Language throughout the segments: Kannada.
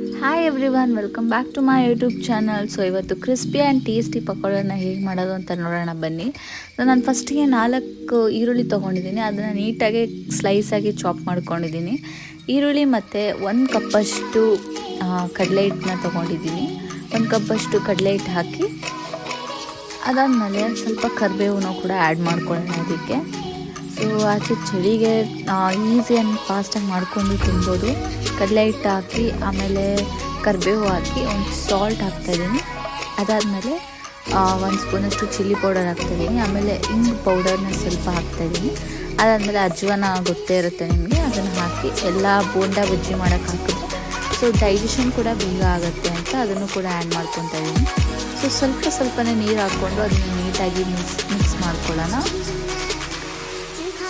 Hi everyone welcome back to my YouTube channel so ಇವತ್ತು ಕ್ರಿಸ್ಪಿ ಆ್ಯಂಡ್ ಟೇಸ್ಟಿ ಪಕೋಡನ ಹೇಗೆ ಮಾಡೋದು ಅಂತ ನೋಡೋಣ ಬನ್ನಿ. ಸೊ ನಾನು ಫಸ್ಟಿಗೆ ನಾಲ್ಕು ಈರುಳ್ಳಿ ತೊಗೊಂಡಿದ್ದೀನಿ. ಅದನ್ನು ನೀಟಾಗಿ ಸ್ಲೈಸಾಗಿ ಚಾಪ್ ಮಾಡ್ಕೊಂಡಿದ್ದೀನಿ. ಈರುಳ್ಳಿ ಮತ್ತು ಒಂದು ಕಪ್ಪಷ್ಟು ಕಡಲೆ ಹಿಟ್ಟನ್ನ ತೊಗೊಂಡಿದ್ದೀನಿ. ಒಂದು ಕಪ್ಪಷ್ಟು ಕಡಲೆ ಹಿಟ್ಟು ಹಾಕಿ, ಅದಾದಮೇಲೆ ಸ್ವಲ್ಪ ಕರಿಬೇವನ್ನು ಕೂಡ ಆ್ಯಡ್ ಮಾಡ್ಕೊಳ್ಳೋಣ ಅದಕ್ಕೆ ಸೊ ಆಚೆ ಚಳಿಗೆ ಈಸಿ ಆ್ಯಂಡ್ ಫಾಸ್ಟಾಗಿ ಮಾಡ್ಕೊಂಡು ತಿನ್ಬೋದು. ಕಡಲೆ ಹಿಟ್ಟು ಹಾಕಿ, ಆಮೇಲೆ ಕರಿಬೇವು ಹಾಕಿ, ಒಂದು ಸಾಲ್ಟ್ ಹಾಕ್ತಾಯಿದ್ದೀನಿ ಅದಾದಮೇಲೆ ಒಂದು ಸ್ಪೂನಷ್ಟು ಚಿಲ್ಲಿ ಪೌಡರ್ ಹಾಕ್ತಾಯಿದ್ದೀನಿ ಆಮೇಲೆ ಇಂಗ್ ಪೌಡರ್ನ ಸ್ವಲ್ಪ ಹಾಕ್ತಾಯಿದ್ದೀನಿ ಅದಾದಮೇಲೆ, ಅಜ್ವಾನ ಗೊತ್ತೇ ಇರುತ್ತೆ ನಿಮಗೆ. ಅದನ್ನು ಹಾಕಿ, ಎಲ್ಲ ಬೋಂಡ ಬಜ್ಜಿ ಮಾಡೋಕ್ಕೆ ಹಾಕಿದ್ರೆ ಸೊ ಡೈಜೆಷನ್ ಕೂಡ ಬೇಗ ಆಗುತ್ತೆ ಅಂತ ಅದನ್ನು ಕೂಡ ಆ್ಯಡ್ ಮಾಡ್ಕೊತಾಯಿದ್ದೀನಿ ಸೊ ಸ್ವಲ್ಪ ಸ್ವಲ್ಪನೇ ನೀರು ಹಾಕ್ಕೊಂಡು ಅದನ್ನು ನೀಟಾಗಿ ಮಿಕ್ಸ್ ಮಿಕ್ಸ್ ಮಾಡ್ಕೊಳ್ಳೋಣ.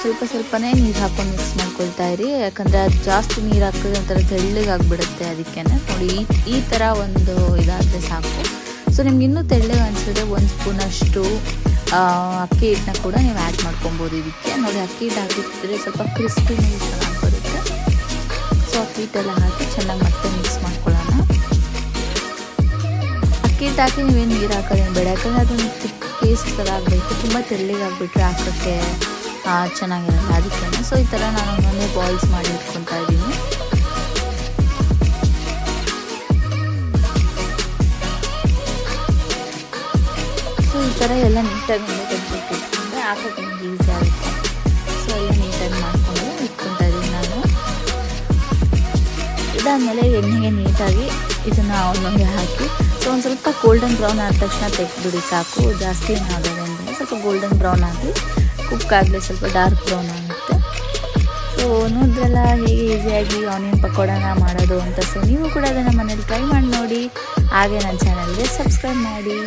ಸ್ವಲ್ಪ ಸ್ವಲ್ಪನೇ ನೀರು ಹಾಕೊಂಡು ಮಿಕ್ಸ್ ಮಾಡ್ಕೊಳ್ತಾ ಇರಿ. ಯಾಕಂದರೆ ಅದು ಜಾಸ್ತಿ ನೀರು ಹಾಕಿದ್ರೆ ಒಂಥರ ತೆಳ್ಳಗೆ ಆಗಿಬಿಡುತ್ತೆ ಅದಕ್ಕೆ ನೋಡಿ, ಈ ಈ ಥರ ಒಂದು ಇದಾದರೆ ಸಾಕು. ಸೊ ನಿಮ್ಗೆ ಇನ್ನೂ ತೆಳ್ಳಗೆ ಅನಿಸಿದ್ರೆ ಒಂದು ಸ್ಪೂನಷ್ಟು ಅಕ್ಕಿ ಹಿಟ್ಟನ್ನ ಕೂಡ ನೀವು ಆ್ಯಡ್ ಮಾಡ್ಕೊಬೋದು ಇದಕ್ಕೆ. ನೋಡಿ, ಅಕ್ಕಿ ಹಿಟ್ಟು ಹಾಕಿದ್ರೆ ಸ್ವಲ್ಪ ಕ್ರಿಸ್ಪಿ ಚೆನ್ನಾಗಿ ಬರುತ್ತೆ. ಸೊ ಅಕ್ಕಿ ಹಿಟ್ಟೆಲ್ಲ ಹಾಕಿ ಚೆನ್ನಾಗಿ ಮತ್ತೆ ಮಿಕ್ಸ್ ಮಾಡ್ಕೊಳ್ಳೋಣ. ಅಕ್ಕಿ ಹಿಟ್ಟು ಹಾಕಿ ನೀವೇನು ನೀರು ಹಾಕೋದೇನು ಬೇಡ. ಯಾಕಂದರೆ ಅದೊಂದು ತಿಕ್ ಪೇಸ್ಟ್ ಥರ ಆಗಬೇಕು. ತುಂಬ ತೆಳ್ಳಗೆ ಆಗಿಬಿಟ್ರೆ ಹಾಕೋಕ್ಕೆ ಚೆನ್ನಾಗಿರಲ್ಲ ಅದಕ್ಕೆ ಸೊ ಈ ಥರ ನಾನು ಒಂದೊಂದೇ ಬಾಯ್ಲ್ಸ್ ಮಾಡಿ ಇಟ್ಕೊತಾ ಇದ್ದೀನಿ. ಸೊ ಈ ಥರ ಎಲ್ಲ ನೀಟಾಗಿ ಮುಂದೆ ತೆಗೆದು ಇಟ್ಕೊಂಡ್ರೆ ಹಾಕೋಕ್ಕೆ ನಮಗೆ ಈಸಿ ಆಗುತ್ತೆ. ಸೊ ಎಲ್ಲ ನೀಟಾಗಿ ಮಾಡಿಕೊಂಡು ಇಟ್ಕೊತಾ ಇದ್ದೀನಿ ನಾನು. ಇದಾದಮೇಲೆ ಎಣ್ಣೆಗೆ ನೀಟಾಗಿ ಇದನ್ನು ಒಂದೊಂದೇ ಹಾಕಿ. ಸೊ ಒಂದು ಸ್ವಲ್ಪ ಗೋಲ್ಡನ್ ಬ್ರೌನ್ ಆದ ತಕ್ಷಣ ತೆಗೆದುಬಿಡಿ ಸಾಕು. ಜಾಸ್ತಿ ಏನಾಗೋದು ಅಂದರೆ ಸ್ವಲ್ಪ ಗೋಲ್ಡನ್ ಬ್ರೌನ್ ಆಗಿ. ಕುಕ್ ಸ್ವಲ್ಪ ಡಾರ್ಕ್ ಬ್ರೌನ್ ಆಗುತ್ತೆ. ಸೊ ನೋಡಿದ್ರಲ್ಲ ಹೇಗೆ ಈಸಿಯಾಗಿ ಆನಿಯನ್ ಪಕೋಡನ ಮಾಡೋದು ಅಂತ ಸೊ ನೀವು ಕೂಡ ಅದನ್ನು ಮನೇಲಿ ಟ್ರೈ ಮಾಡಿ ನೋಡಿ. ಹಾಗೆ ನನ್ನ ಚಾನಲ್ಗೆ ಸಬ್ಸ್ಕ್ರೈಬ್ ಮಾಡಿ.